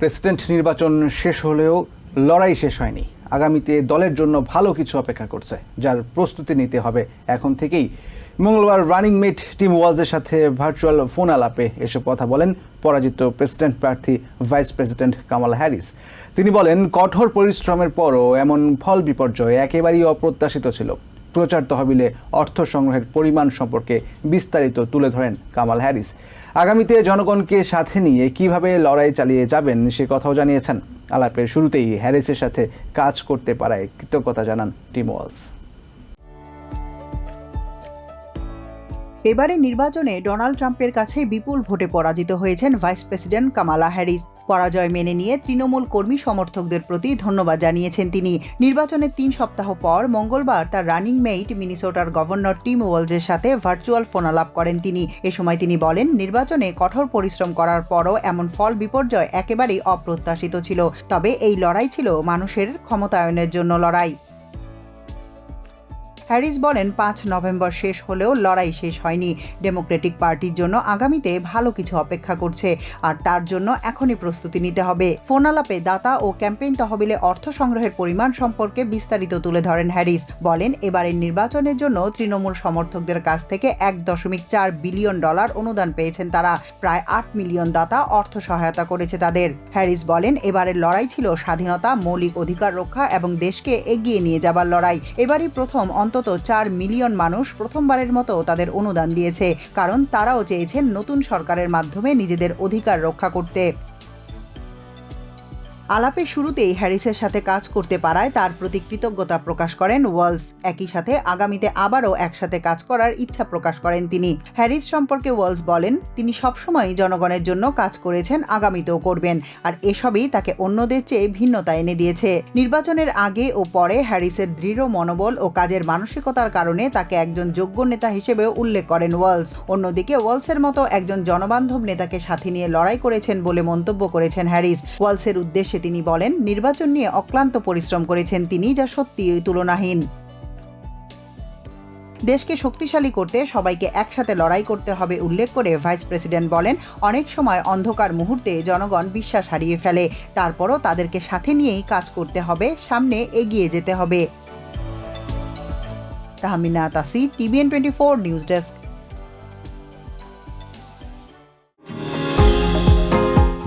President নির্বাচন শেষ হলেও লড়াই শেষ হয়নি। আগামীতে দলের জন্য ভালো কিছু অপেক্ষা করছে, যার প্রস্তুতি নিতে হবে এখন থেকেই। মঙ্গলবার রানিং মেট টিম ওয়ালসের সাথে ভার্চুয়াল ফোন আলাপে এসব কথা বলেন পরাজিত প্রেসিডেন্ট প্রার্থী ভাইস প্রেসিডেন্ট কামাল হ্যারিস। তিনি বলেন, কঠোর পরিশ্রমের পরও এমন ফল বিপর্যয় একেবারেই অপ্রত্যাশিত ছিল। প্রচার তহবিলে অর্থ সংগ্রহের পরিমাণ সম্পর্কে বিস্তারিত তুলে ধরেন কামাল হ্যারিস। আগামীতে জনগণকে সাথে নিয়ে কীভাবে লড়াই চালিয়ে যাবেন সে কথাও জানিয়েছেন। আলাপের শুরুতেই হ্যারিসের সাথে কাজ করতে পারায় কৃতজ্ঞতা জানান টিম ওয়ালস। এবারে নির্বাচনে ডোনাল্ড ট্রাম্পের কাছে বিপুল ভোটে পরাজিত হয়েছেন ভাইস প্রেসিডেন্ট কামালা হ্যারিস। পরাজয় মেনে নিয়ে তৃণমূল কর্মী সমর্থকদের প্রতি ধন্যবাদ জানিয়েছেন তিনি। নির্বাচনের তিন সপ্তাহ পর মঙ্গলবার তার রানিং মেইট মিনিসোটার গভর্নর টিম ওয়ালজের সাথে ভার্চুয়াল ফোনালাপ করেন তিনি। এ সময় তিনি বলেন, নির্বাচনে কঠোর পরিশ্রম করার পরও এমন ফল বিপর্যয় একেবারেই অপ্রত্যাশিত ছিল। তবে এই লড়াই ছিল মানুষের ক্ষমতায়নের জন্য লড়াই। হ্যারিস বলেন, পাঁচ নভেম্বর শেষ হলেও লড়াই শেষ হয়নি। ডেমোক্রেটিক পার্টির জন্য আগামীতে ভালো কিছু অপেক্ষা করছে, আর তার জন্য এখনই প্রস্তুতি নিতে হবে। ফোন আলাপে দাতা ও ক্যাম্পেইন তহবিলে অর্থ সংগ্রহের পরিমাণ সম্পর্কে বিস্তারিত তুলে ধরেন হ্যারিস। বলেন, এবারের নির্বাচনের জন্য তৃণমূল সমর্থকদের কাছ থেকে এক দশমিক চার বিলিয়ন ডলার অনুদান পেয়েছেন তারা। প্রায় আট মিলিয়ন দাতা অর্থ সহায়তা করেছে তাদের। হ্যারিস বলেন, এবারের লড়াই ছিল স্বাধীনতা, মৌলিক অধিকার রক্ষা এবং দেশকে এগিয়ে নিয়ে যাবার লড়াই। এবারই প্রথম অন্তত চার মিলিয়ন মানুষ প্রথমবারের মতো তাদের অনুদান দিয়েছে, কারণ তারাও চেয়েছেন নতুন সরকারের মাধ্যমে নিজেদের অধিকার রক্ষা করতে। আলাপের শুরুতেই হ্যারিসের সাথে কাজ করতে পারায় তার প্রতি কৃতজ্ঞতা প্রকাশ করেন ওয়ালস। একই সাথে আগামীতে আবারও একসাথে কাজ করার ইচ্ছা প্রকাশ করেন তিনি। হ্যারিস সম্পর্কে ওয়ালস বলেন, তিনি সবসময় জনগণের জন্য কাজ করেছেন, আগামীতেও করবেন। আর এসবই তাকে অন্যদের চেয়ে ভিন্নতা এনে দিয়েছে। নির্বাচনের আগে ও পরে হ্যারিসের দৃঢ় মনোবল ও কাজের মানসিকতার কারণে তাকে একজন যোগ্য নেতা হিসেবেও উল্লেখ করেন ওয়ালস। অন্যদিকে ওয়ালসের মতো একজন জনবান্ধব নেতাকে সাথে নিয়ে লড়াই করেছেন বলে মন্তব্য করেছেন হ্যারিস। ওয়ালসের উদ্দেশ্যে তিনি বলেন, নির্বাচন নিয়ে অক্লান্ত পরিশ্রম করেছেন তিনি যা সত্যিই তুলনাহীন। দেশকে শক্তিশালী করতে সবাইকে একসাথে লড়াই করতে হবে উল্লেখ করে ভাইস প্রেসিডেন্ট বলেন, অনেক সময় অন্ধকার মুহূর্তে জনগণ বিশ্বাস হারিয়ে ফেলে, তারপরও তাদেরকে সাথে নিয়েই কাজ করতে হবে, সামনে এগিয়ে যেতে হবে। Tahmina Tasi TVN twenty four news desk.